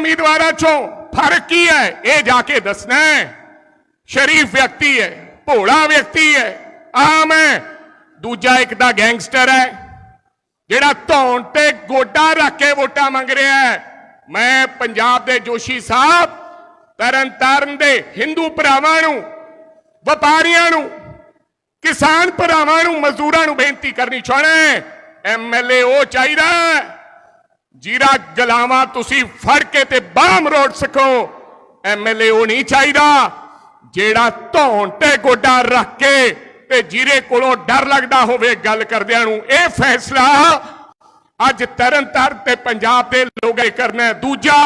ਉਮੀਦਵਾਰਾਂ ਚੋਂ ਫ਼ਰਕ ਕੀ ਹੈ ਇਹ ਜਾ ਕੇ ਦੱਸਣਾ ਹੈ ਸ਼ਰੀਫ ਵਿਅਕਤੀ ਹੈ ਭੋਲਾ ਵਿਅਕਤੀ ਹੈ ਆਮ ਹੈ ਦੂਜਾ ਇੱਕ ਦਾ ਗੈਂਗਸਟਰ ਹੈ ਜਿਹੜਾ ਧੌਣ ਤੇ ਗੋਡਾ ਰੱਖ ਕੇ ਵੋਟਾਂ ਮੰਗ ਰਿਹਾ ਹੈ ਮੈਂ ਪੰਜਾਬ ਦੇ ਜੋਸ਼ੀ ਸਾਹਿਬ ਤਰਨਤਾਰਨ ਦੇ ਹਿੰਦੂ ਭਰਾਵਾਂ ਨੂੰ ਵਪਾਰੀਆਂ ਨੂੰ ਕਿਸਾਨ ਭਰਾਵਾਂ ਨੂੰ ਮਜ਼ਦੂਰਾਂ ਨੂੰ ਬੇਨਤੀ ਕਰਨੀ ਚਾਹਣਾ ਐਮਐਲਏ ਉਹ ਚਾਹੀਦਾ ਜੀਰਾ ਗਲਾਵਾਂ ਤੁਸੀਂ ਫੜ ਕੇ ਤੇ ਬਾਹਮ ਰੋੜ ਸਕੋ ਐਮਐਲਏ ਉਹ ਨਹੀਂ ਚਾਹੀਦਾ। ਜਿਹੜਾ ਧੌਣ ਤੇ ਗੋਡਾ ਰੱਖ ਕੇ ਤੇ ਜੀਰੇ ਕੋਲੋਂ ਡਰ ਲੱਗਦਾ ਹੋਵੇ ਗੱਲ ਕਰਦਿਆਂ ਨੂੰ, ਇਹ ਫੈਸਲਾ ਅੱਜ ਤਰਨਤਾਰਨ ਤੇ ਪੰਜਾਬ ਦੇ ਲੋਕਾਂ ਕਰਨਾ ਦੂਜਾ,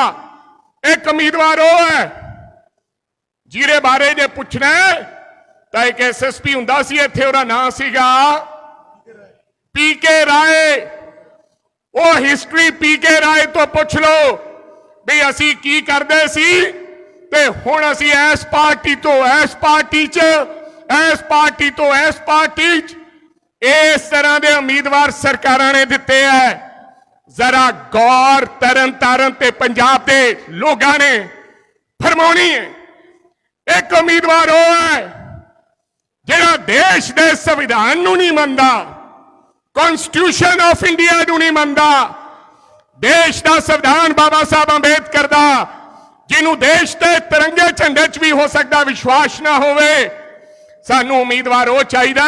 ਇੱਕ ਉਮੀਦਵਾਰ ਉਹ ਹੈ, ਜੀਰੇ ਬਾਰੇ ਜੇ ਪੁੱਛਣਾ ਤਾਂ ਇੱਕ ਐਸਐਸਪੀ ਹੁੰਦਾ ਸੀ, ਇੱਥੇ ਉਹਦਾ ਨਾਂ ਸੀਗਾ ਪੀਕੇ ਰਾਏ। ਉਹ ਹਿਸਟਰੀ ਪੀ ਕੇ ਰਾਏ ਤੋਂ ਪੁੱਛ ਲਓ ਵੀ ਅਸੀਂ ਕੀ ਕਰਦੇ ਸੀ ਤੇ ਹੁਣ ਅਸੀਂ ਇਸ ਪਾਰਟੀ ਤੋਂ ਇਸ ਪਾਰਟੀ 'ਚ, ਇਸ ਪਾਰਟੀ ਤੋਂ ਇਸ ਪਾਰਟੀ 'ਚ। ਇਸ ਤਰ੍ਹਾਂ ਦੇ ਉਮੀਦਵਾਰ ਸਰਕਾਰਾਂ ਨੇ ਦਿੱਤੇ ਐ ਜ਼ਰਾ ਗੌਰ ਤਰਨ ਤਾਰਨ ਤੇ ਪੰਜਾਬ ਦੇ ਲੋਕਾਂ ਨੇ ਫਰਮਾਉਣੀ ਹੈ। ਇੱਕ ਉਮੀਦਵਾਰ ਉਹ ਹੈ ਜਿਹੜਾ ਦੇਸ਼ ਦੇ ਸੰਵਿਧਾਨ ਨੂੰ ਨਹੀਂ ਮੰਨਦਾ। ਕਨਸਟੀਟਿਊਸ਼ਨ ਆਫ ਇੰਡੀਆ ਨੂੰ ਨਹੀਂ ਮੰਨਦਾ। ਦੇਸ਼ ਦਾ ਸੰਵਿਧਾਨ ਬਾਬਾ ਸਾਹਿਬ ਅੰਬੇਦਕਰ ਦਾ, ਜਿਹਨੂੰ ਦੇਸ਼ ਦੇ ਤਿਰੰਗੇ ਝੰਡੇ 'ਚ ਵੀ ਹੋ ਸਕਦਾ ਵਿਸ਼ਵਾਸ ਨਾ ਹੋਵੇ। ਸਾਨੂੰ ਉਮੀਦਵਾਰ ਉਹ ਚਾਹੀਦਾ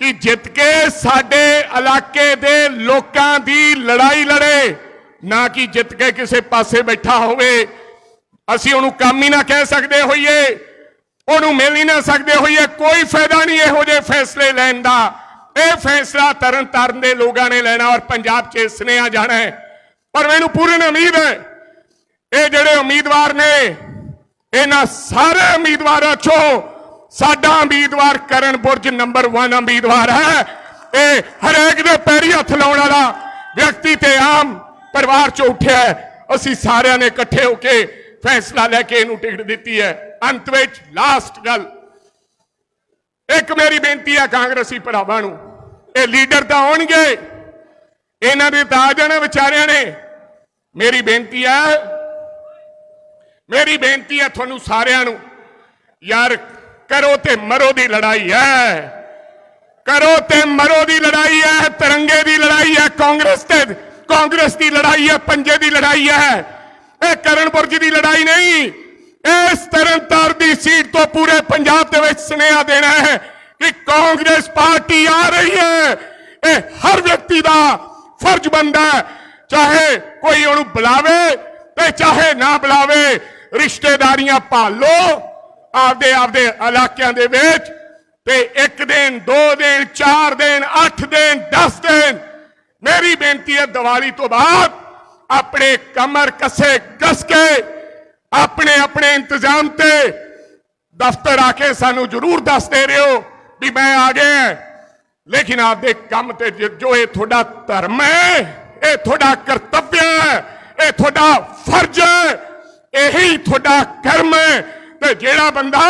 ਕਿ ਜਿੱਤ ਕੇ ਸਾਡੇ ਇਲਾਕੇ ਦੇ ਲੋਕਾਂ ਦੀ ਲੜਾਈ ਲੜੇ, ਨਾ ਕਿ ਜਿੱਤ ਕੇ ਕਿਸੇ ਪਾਸੇ ਬੈਠਾ ਹੋਵੇ। ਅਸੀਂ ਉਹਨੂੰ ਕੰਮ ਹੀ ਨਾ ਕਹਿ ਸਕਦੇ ਹੋਈਏ, ਉਹਨੂੰ ਮਿਲ ਹੀ ਨਾ ਸਕਦੇ ਹੋਈਏ, ਕੋਈ ਫਾਇਦਾ ਨਹੀਂ ਇਹੋ ਜਿਹੇ ਫੈਸਲੇ ਲੈਣ ਦਾ। ਇਹ ਫੈਸਲਾ ਤਰਨ ਤਾਰਨ ਦੇ ਲੋਕਾਂ ਨੇ ਲੈਣਾ ਔਰ ਪੰਜਾਬ 'ਚ ਸੁਨੇਹਾ ਜਾਣਾ ਹੈ। ਪਰ ਮੈਨੂੰ ਪੂਰਨ ਉਮੀਦ ਹੈ, ਇਹ ਜਿਹੜੇ ਉਮੀਦਵਾਰ ਨੇ, ਇਹਨਾਂ ਸਾਰੇ ਉਮੀਦਵਾਰਾਂ ਚੋਂ ਸਾਡਾ ਉਮੀਦਵਾਰ ਕਰਨ ਬੁਰਜ ਨੰਬਰ 1 ਉਮੀਦਵਾਰ ਹੈ। ਇਹ ਹਰੇਕ ਦੇ ਪੈਰੀ ਹੱਥ ਲਾਉਣ ਵਾਲਾ ਵਿਅਕਤੀ ਤੇ ਆਮ ਪਰਿਵਾਰ ਚੋਂ ਉੱਠਿਆ ਅਸੀਂ ਸਾਰਿਆਂ ਨੇ ਇਕੱਠੇ ਹੋ ਕੇ ਫੈਸਲਾ ਲੈ ਕੇ ਇਹਨੂੰ ਟਿਕਟ ਦਿੱਤੀ ਹੈ। ਅੰਤ ਵਿੱਚ ਲਾਸਟ ਗੱਲ। ਇੱਕ ਮੇਰੀ ਬੇਨਤੀ ਹੈ ਕਾਂਗਰਸੀ ਭਰਾਵਾਂ ਨੂੰ ਇਹ ਲੀਡਰ ਤਾਂ ਆਉਣਗੇ। ਇਹਨਾਂ ਦੇ ਤਾਂ ਆ ਜਾਣਾ ਵਿਚਾਰਿਆਂ ਨੇ। ਮੇਰੀ ਬੇਨਤੀ ਹੈ, ਮੇਰੀ ਬੇਨਤੀ ਹੈ ਤੁਹਾਨੂੰ ਸਾਰਿਆਂ ਨੂੰ, ਯਾਰ ਕਰੋ ਤੇ ਮਰੋ ਦੀ ਲੜਾਈ ਹੈ। ਕਰੋ ਤੇ ਮਰੋ ਦੀ ਲੜਾਈ ਹੈ, ਤਿਰੰਗੇ ਦੀ ਲੜਾਈ ਹੈ, ਕਾਂਗਰਸ ਤੇ, ਕਾਂਗਰਸ ਦੀ ਲੜਾਈ ਹੈ, ਪੰਜੇ ਦੀ ਲੜਾਈ ਹੈ। ਇਹ ਕਰਨਪੁਰਜ ਦੀ ਲੜਾਈ ਨਹੀਂ, ਇਸ ਤਰਨਤਾਰ ਦੀ ਸੀਟ ਤੋਂ ਪੂਰੇ ਪੰਜਾਬ ਦੇ ਵਿੱਚ ਸੁਨੇਹਾ ਦੇਣਾ ਹੈ। ਕਾਂਗਰਸ ਪਾਰਟੀ ਆ ਰਹੀ ਹੈ। ਇਹ ਹਰ ਵਿਅਕਤੀ ਦਾ ਫਰਜ਼ ਬਣਦਾ ਹੈ। ਚਾਹੇ ਕੋਈ ਉਹਨੂੰ ਬੁਲਾਵੇ ਤੇ ਚਾਹੇ ਨਾ ਬੁਲਾਵੇ, ਰਿਸ਼ਤੇਦਾਰੀਆਂ ਭਾਲੋ ਆਪਦੇ ਆਪਦੇ ਇਲਾਕਿਆਂ ਦੇ ਵਿੱਚ ਤੇ ਇੱਕ ਦਿਨ, ਦੋ ਦਿਨ, ਚਾਰ ਦਿਨ, ਅੱਠ ਦਿਨ 10 ਦਿਨ। ਮੇਰੀ ਬੇਨਤੀ ਹੈ, ਦੀਵਾਲੀ ਤੋਂ ਬਾਅਦ ਆਪਣੇ ਕਮਰ ਕੱਸੇ ਕਸ ਕੇ ਆਪਣੇ ਆਪਣੇ ਇੰਤਜ਼ਾਮ ਤੇ ਦਫ਼ਤਰ ਆ ਕੇ ਸਾਨੂੰ ਜ਼ਰੂਰ ਦੱਸਦੇ ਰਹੋ ਵੀ ਮੈਂ ਆ ਗਿਆ ਲੇਕਿਨ ਆਪਦੇ ਕੰਮ ਤੇ ਜੋ ਇਹ ਤੁਹਾਡਾ ਧਰਮ ਹੈ, ਇਹ ਤੁਹਾਡਾ ਕਰਤੱਵ ਹੈ, ਇਹ ਤੁਹਾਡਾ ਫਰਜ਼ ਹੈ, ਇਹੀ ਤੁਹਾਡਾ ਕਰਮ ਹੈ। ਤੇ ਜਿਹੜਾ ਬੰਦਾ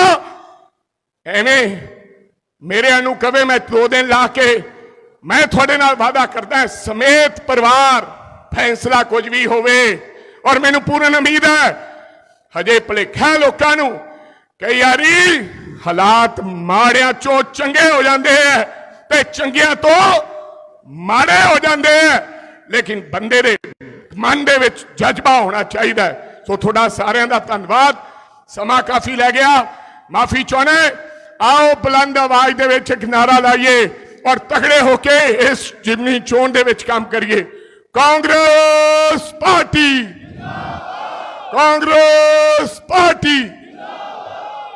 ਐਵੇਂ ਮੇਰੇ ਨੂੰ ਕਵੇ, ਮੈਂ ਦੋ ਦਿਨ ਲਾ ਕੇ ਮੈਂ ਤੁਹਾਡੇ ਨਾਲ ਵਾਅਦਾ ਕਰਦਾ ਸਮੇਤ ਪਰਿਵਾਰ, ਫੈਸਲਾ ਕੁਝ ਵੀ ਹੋਵੇ। ਔਰ ਮੈਨੂੰ ਪੂਰਨ ਉਮੀਦ ਹੈ, ਹਜੇ ਭੁਲੇਖਾ ਲੋਕਾਂ ਨੂੰ ਕਈ ਯਾਰੀ ਹਾਲਾਤ ਮਾੜਿਆਂ ਚੋਂ ਚੰਗੇ ਹੋ ਜਾਂਦੇ ਐ ਤੇ ਚੰਗਿਆਂ ਤੋਂ ਮਾੜੇ ਹੋ ਜਾਂਦੇ ਐ। ਲੇਕਿਨ ਬੰਦੇ ਦੇ ਮਨ ਦੇ ਵਿੱਚ ਜਜ਼ਬਾ ਹੋਣਾ ਚਾਹੀਦਾ ਸੋ ਤੁਹਾਡਾ ਸਾਰਿਆਂ ਦਾ ਧੰਨਵਾਦ। ਸਮਾਂ ਕਾਫੀ ਲੈ ਗਿਆ। ਮਾਫੀ ਚਾਹੁੰਦਾ ਆਓ ਬੁਲੰਦ ਆਵਾਜ਼ ਦੇ ਵਿੱਚ ਇੱਕ ਨਾਰਾ ਲਾਈਏ ਔਰ ਤਗੜੇ ਹੋ ਕੇ ਇਸ ਜਿਮਨੀ ਚੋਣ ਦੇ ਵਿੱਚ ਕੰਮ ਕਰੀਏ। ਕਾਂਗਰਸ ਪਾਰਟੀ। ਕਾਂਗਰਸ ਪਾਰਟੀ।